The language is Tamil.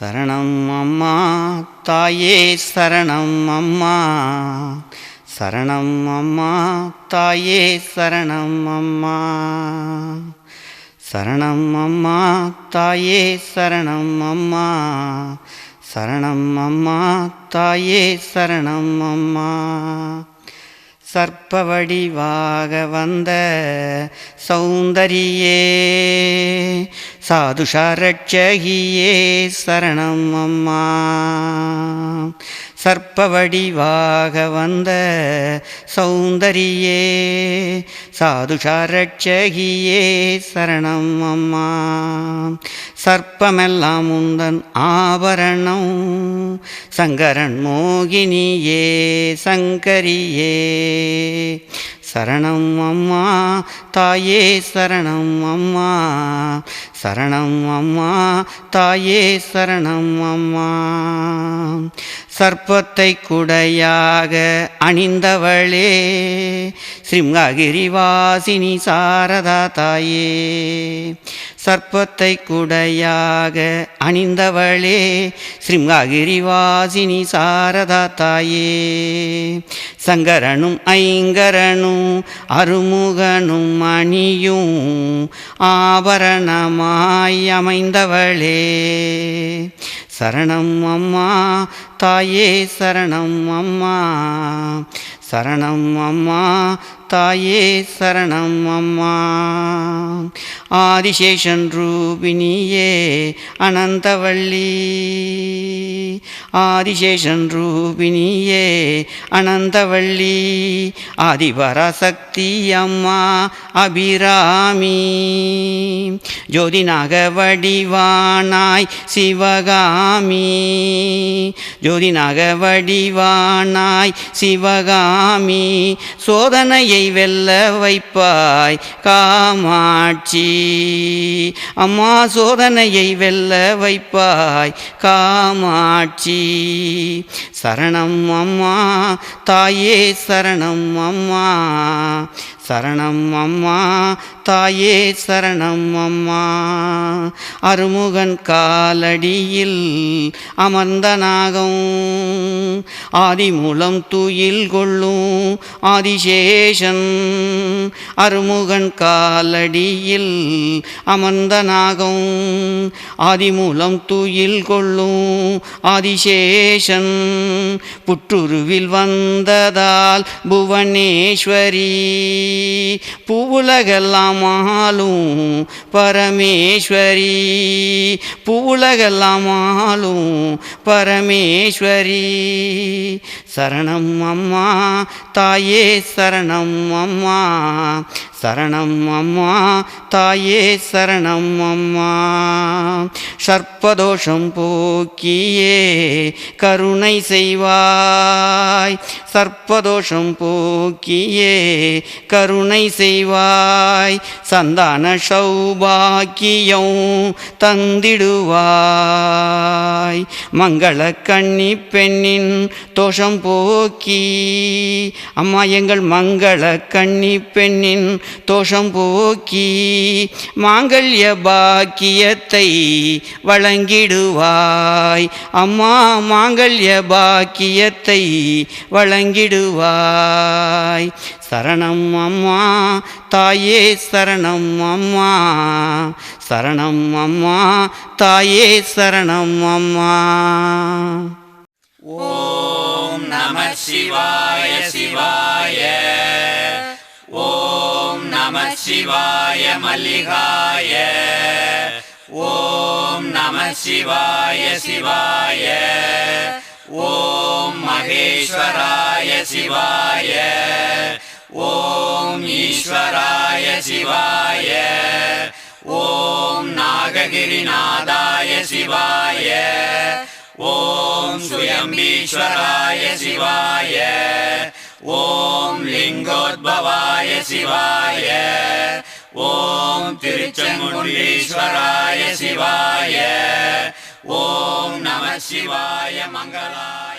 சரணம் அம்மா தாயே சரணம் அம்மா. சரணம் அம்மா தாயே சரணம் அம்மா. சரணம் அம்மா தாயே சரணம் அம்மா. சரணம் அம்மா தாயே சரணம் அம்மா. சர்ப்பவடிவாக வந்த சௌந்தரியே சாதுஷாரட்சகியே சரணம் அம்மா. சர்ப்பவடிவாக வந்த சௌந்தரியே சாதுஷாரட்சகியே சரணம் அம்மா. சர்ப்பமெல்லாம் உந்தன் ஆபரணம் சங்கரன் மோகினியே சங்கரியே. சரணம் அம்மா தாயே சரணம் அம்மா. சரணம் அம்மா தாயே சரணம் அம்மா. சர்ப்பத்தை குடையாக அணிந்தவளே சிம்ஹகிரிவாசினி சாரதா தாயே. சர்ப்பத்தை குடையாக அணிந்தவளே சிம்ஹகிரிவாசினி சாரதா தாயே. சங்கரனும் ஐங்கரனும் அருமுகனும் அணியும் ஆபரணமாய் அமைந்தவளே. சரணம் அம்மா தாயே சரணம் அம்மா. சரணம் அம்மா தாயே சரணம் அம்மா. ஆதிசேஷன் ரூபினியே அனந்தவள்ளி. ஆதிசேஷன் ரூபினியே அனந்தவள்ளி. ஆதிபராசக்தி அம்மா அபிராமி. ஜோதிநாக வடிவானாய் சிவகாமி. ஜோதிநாக வடிவானாய் சிவகாமி. சோதனையை வெல்ல வைப்பாய் காமாட்சி. அம்மா சோதனையை வெல்ல வைப்பாய் காமாட்சி. சரணம் அம்மா தாயே சரணம் அம்மா. சரணம் அம்மா தாயே சரணம் அம்மா. அருமுகன் காலடியில் அமர்ந்த நாகம் ஆதிமூலம் துயில் கொள்ளும் ஆதிசேஷன். அருமுகன் காலடியில் அமர்ந்தனாகும். ஆதிமூலம் துயில் கொள்ளும் ஆதிசேஷன். புற்றுருவில் வந்ததால் புவனேஸ்வரி. பூவுலகெல்லாம் ஆளும் பரமேஸ்வரி. பூவுலகெல்லாம் ஆளும் பரமேஸ்வரி. சரணம் அம்மா தாயே சரணம் அம்மா. சரணம் அம்மா தாயே சரணம் அம்மா. சர்ப்பதோஷம் போக்கியே கருணை செய்வாய். சர்ப்பதோஷம் போக்கியே கருணை செய்வாய். சந்தான சௌபாக்கியம் தந்திடுவாய். மங்கள கண்ணி பெண்ணின் தோஷம் போக்கி. அம்மா எங்கள் மங்கள கண்ணி பெண்ணின் தோஷம் போக்கி. மாங்கல்ய பாக்கியத்தை வழங்கிடுவாய். அம்மா மாங்கல்ய பாக்கியத்தை வழங்கிடுவாய். சரணம் அம்மா தாயே சரணம் அம்மா. சரணம் அம்மா தாயே சரணம் அம்மா. ஓ நம சிவாய சிவாய. ஓம் நம சிவாய மல்லிகாய. ஓம் நம சிவாய சிவாய. ஓம் மகேஸ்வராய சிவாய. ஓம் ஈஸ்வராய சிவாய. ஓம் நாககிரிநாதாய சிவாய. ஓம் சுயம்பீஸ்வராய சிவாய ஓம் லிங்கோத்பவாய சிவாய ஓம் திருச்செங்குண்டீஸ்வராய சிவாய ஓம் நம சிவாய மங்களா